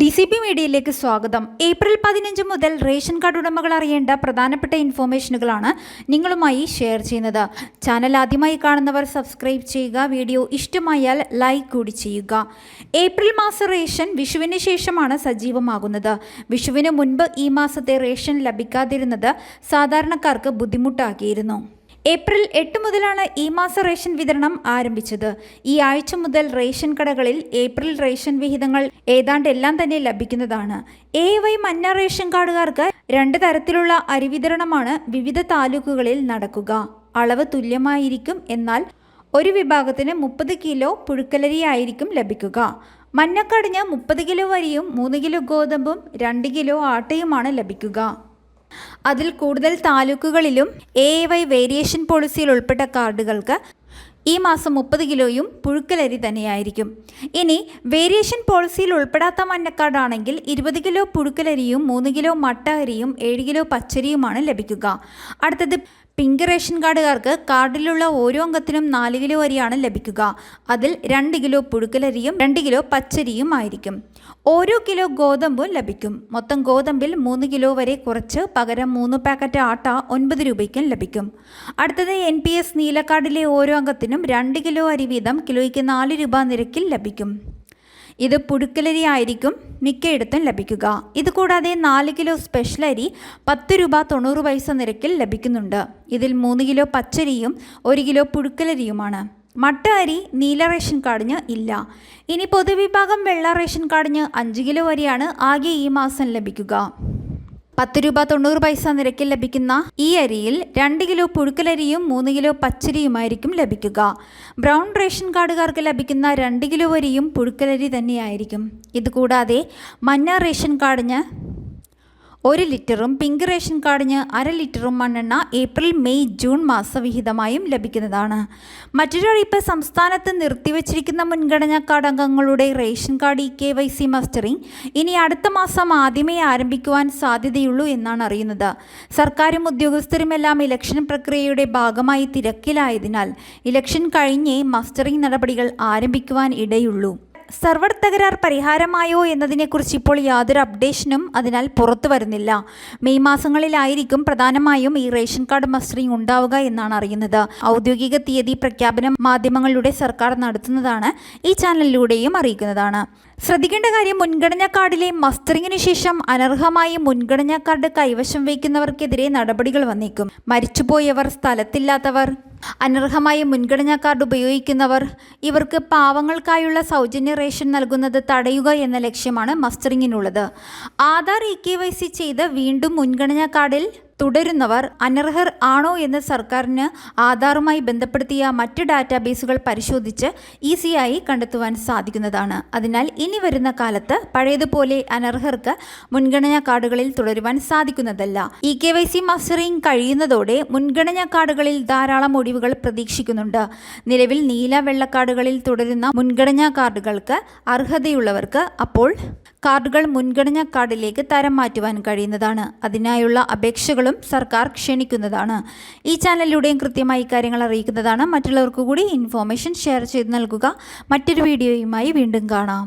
D C P മീഡിയയിലേക്ക് സ്വാഗതം. April പതിനഞ്ച് മുതൽ റേഷൻ കാർഡ് ഉടമകൾ അറിയേണ്ട പ്രധാനപ്പെട്ട ഇൻഫോർമേഷനുകളാണ് നിങ്ങളുമായി ഷെയർ ചെയ്യുന്നത്. ചാനൽ ആദ്യമായി കാണുന്നവർ സബ്സ്ക്രൈബ് ചെയ്യുക വീഡിയോ ഇഷ്ടമായാൽ ലൈക്ക് കൂടി ചെയ്യുക. ഏപ്രിൽ മാസ റേഷൻ വിഷുവിന് ശേഷമാണ് സജീവമാകുന്നത്. വിഷുവിന് മുൻപ് ഈ മാസത്തെ റേഷൻ ലഭിക്കാതിരുന്നത് സാധാരണക്കാർക്ക് ബുദ്ധിമുട്ടാക്കിയിരുന്നു. ഏപ്രിൽ എട്ട് മുതലാണ് ഈ മാസ റേഷൻ വിതരണം ആരംഭിച്ചത്. ഈ ആഴ്ച മുതൽ റേഷൻ കടകളിൽ ഏപ്രിൽ റേഷൻ വിഹിതങ്ങൾ ഏതാണ്ട് എല്ലാം തന്നെ ലഭിക്കുന്നതാണ്. എ വൈ മഞ്ഞ റേഷൻ കാർഡുകാർക്ക് രണ്ട് തരത്തിലുള്ള അരി വിതരണമാണ് വിവിധ താലൂക്കുകളിൽ നടക്കുക. അളവ് തുല്യമായിരിക്കും എന്നാൽ ഒരു വിഭാഗത്തിന് മുപ്പത് കിലോ പുഴുക്കലരി ആയിരിക്കും ലഭിക്കുക. മഞ്ഞക്കടിഞ്ഞ് മുപ്പത് കിലോ വരിയും മൂന്ന് കിലോ ഗോതമ്പും രണ്ട് കിലോ ആട്ടയുമാണ് ലഭിക്കുക. അതിൽ കൂടുതൽ താലൂക്കുകളിലും എ വൈ വേരിയേഷൻ പോളിസിയിൽ ഉൾപ്പെട്ട കാർഡുകൾക്ക് ഈ മാസം മുപ്പത് കിലോയും പുഴുക്കലരി തന്നെയായിരിക്കും. ഇനി വേരിയേഷൻ പോളിസിയിൽ ഉൾപ്പെടാത്ത മഞ്ഞക്കാർഡാണെങ്കിൽ ഇരുപത് കിലോ പുഴുക്കലരിയും മൂന്ന് കിലോ മട്ട അരിയും ഏഴ് കിലോ പച്ചരിയുമാണ് ലഭിക്കുക. അടുത്തത് പിങ്ക് റേഷൻ കാർഡുകാർക്ക് കാർഡിലുള്ള ഓരോ അംഗത്തിനും നാല് കിലോ അരിയാണ് ലഭിക്കുക. അതിൽ രണ്ട് കിലോ പുഴുക്കലരിയും രണ്ട് കിലോ പച്ചരിയും ആയിരിക്കും. ഓരോ കിലോ ഗോതമ്പും ലഭിക്കും. മൊത്തം ഗോതമ്പിൽ മൂന്ന് കിലോ വരെ കുറച്ച് പകരം മൂന്ന് പാക്കറ്റ് ആട്ട ഒൻപത് രൂപയ്ക്കും ലഭിക്കും. അടുത്തത് എൻ പി എസ് നീലക്കാർഡിലെ ഓരോ അംഗത്തിനും രണ്ട് കിലോ അരി വീതം കിലോയ്ക്ക് നാല് രൂപ നിരക്കിൽ ലഭിക്കും. ഇത് പുഴുക്കലരി ആയിരിക്കും മിക്കയിടത്തും ലഭിക്കുക. ഇതുകൂടാതെ നാല് കിലോ സ്പെഷ്യൽ അരി പത്ത് രൂപ തൊണ്ണൂറ് പൈസ നിരക്കിൽ ലഭിക്കുന്നുണ്ട്. ഇതിൽ മൂന്ന് കിലോ പച്ചരിയും ഒരു കിലോ പുഴുക്കലരിയുമാണ് മട്ട അരി നീല റേഷൻ കാർഡിന് ഇല്ല. ഇനി പൊതുവിഭാഗം വെള്ള റേഷൻ കാർഡിന് അഞ്ച് കിലോ അരിയാണ് ആകെ ഈ മാസം ലഭിക്കുക. പത്ത് രൂപ തൊണ്ണൂറ് പൈസ നിരക്കിൽ ലഭിക്കുന്ന ഈ അരിയിൽ രണ്ട് കിലോ പുഴുക്കലരിയും മൂന്ന് കിലോ പച്ചരിയുമായിരിക്കും ലഭിക്കുക. ബ്രൗൺ റേഷൻ കാർഡുകാർക്ക് ലഭിക്കുന്ന രണ്ട് കിലോ അരിയും പുഴുക്കലരി തന്നെയായിരിക്കും. ഇതുകൂടാതെ മഞ്ഞ റേഷൻ കാർഡിന് ഒരു ലിറ്ററും പിങ്ക് റേഷൻ കാർഡിന് അര ലിറ്ററും മണ്ണെണ്ണ ഏപ്രിൽ മെയ് ജൂൺ മാസവിഹിതമായും ലഭിക്കുന്നതാണ്. മറ്റൊരറിയിപ്പ് സംസ്ഥാനത്ത് നിർത്തിവച്ചിരിക്കുന്ന മുൻഗണനാ കാർഡ് അംഗങ്ങളുടെ ration card E K Y C mustering ഇനി അടുത്ത മാസം ആദ്യമേ ആരംഭിക്കുവാൻ സാധ്യതയുള്ളൂ എന്നാണ് അറിയുന്നത്. സർക്കാരും ഉദ്യോഗസ്ഥരുമെല്ലാം ഇലക്ഷൻ പ്രക്രിയയുടെ ഭാഗമായി തിരക്കിലായതിനാൽ ഇലക്ഷൻ കഴിഞ്ഞേ മസ്റ്ററിംഗ് നടപടികൾ ആരംഭിക്കുവാൻ ഇടയുള്ളൂ. സെർവർ തകരാർ പരിഹാരമായോ എന്നതിനെക്കുറിച്ച് ഇപ്പോൾ യാതൊരു അപ്ഡേഷനും അതിനാൽ പുറത്തു വരുന്നില്ല. മെയ് മാസങ്ങളിലായിരിക്കും പ്രധാനമായും ഈ റേഷൻ കാർഡ് മസ്റ്ററിംഗ് ഉണ്ടാവുക എന്നാണ് അറിയുന്നത്. ഔദ്യോഗിക തീയതി പ്രഖ്യാപനം മാധ്യമങ്ങളിലൂടെ സർക്കാർ നടത്തുന്നതാണ് ഈ ചാനലിലൂടെയും അറിയിക്കുന്നതാണ്. ശ്രദ്ധിക്കേണ്ട കാര്യം മുൻഗണനാ കാർഡിലെ മസ്റ്ററിങ്ങിന് ശേഷം അനർഹമായി മുൻഗണനാ കാർഡ് കൈവശം വയ്ക്കുന്നവർക്കെതിരെ നടപടികൾ വന്നേക്കും. മരിച്ചുപോയവർ സ്ഥലത്തില്ലാത്തവർ അനർഹമായി മുൻഗണനാ കാർഡ് ഉപയോഗിക്കുന്നവർ ഇവർക്ക് പാവങ്ങൾക്കായുള്ള സൗജന്യ റേഷൻ നൽകുന്നത് തടയുക എന്ന ലക്ഷ്യമാണ് മസ്റ്ററിങ്ങിനുള്ളത്. Aadhaar E K Y C ചെയ്ത് വീണ്ടും മുൻഗണനാ കാർഡിൽ തുടരുന്നവർ അനർഹർ ആണോ എന്ന് സർക്കാരിന് ആധാറുമായി ബന്ധപ്പെടുത്തിയ മറ്റ് ഡാറ്റാബേസുകൾ പരിശോധിച്ച് ഈസിയായി കണ്ടെത്തുവാൻ സാധിക്കുന്നതാണ്. അതിനാൽ ഇനി വരുന്ന കാലത്ത് പഴയതുപോലെ അനർഹർക്ക് മുൻഗണനാ കാർഡുകളിൽ തുടരുവാൻ സാധിക്കുന്നതല്ല. E K Y C mustering കഴിയുന്നതോടെ മുൻഗണനാ കാർഡുകളിൽ ധാരാളം ഒഴിവുകൾ പ്രതീക്ഷിക്കുന്നുണ്ട്. നിലവിൽ നീല വെള്ളക്കാർഡുകളിൽ തുടരുന്ന മുൻഗണനാ കാർഡുകൾക്ക് അർഹതയുള്ളവർക്ക് അപ്പോൾ കാർഡുകൾ മുൻഗണനാ കാർഡിലേക്ക് തരം മാറ്റുവാൻ കഴിയുന്നതാണ്. അതിനായുള്ള അപേക്ഷകളും സർക്കാർ ക്ഷണിക്കുന്നതാണ്. ഈ ചാനലിലൂടെയും കൃത്യമായി കാര്യങ്ങൾ അറിയിക്കുന്നതാണ്. മറ്റുള്ളവർക്ക് കൂടി ഇൻഫോർമേഷൻ ഷെയർ ചെയ്ത് നൽകുക. മറ്റൊരു വീഡിയോയുമായി വീണ്ടും കാണാം.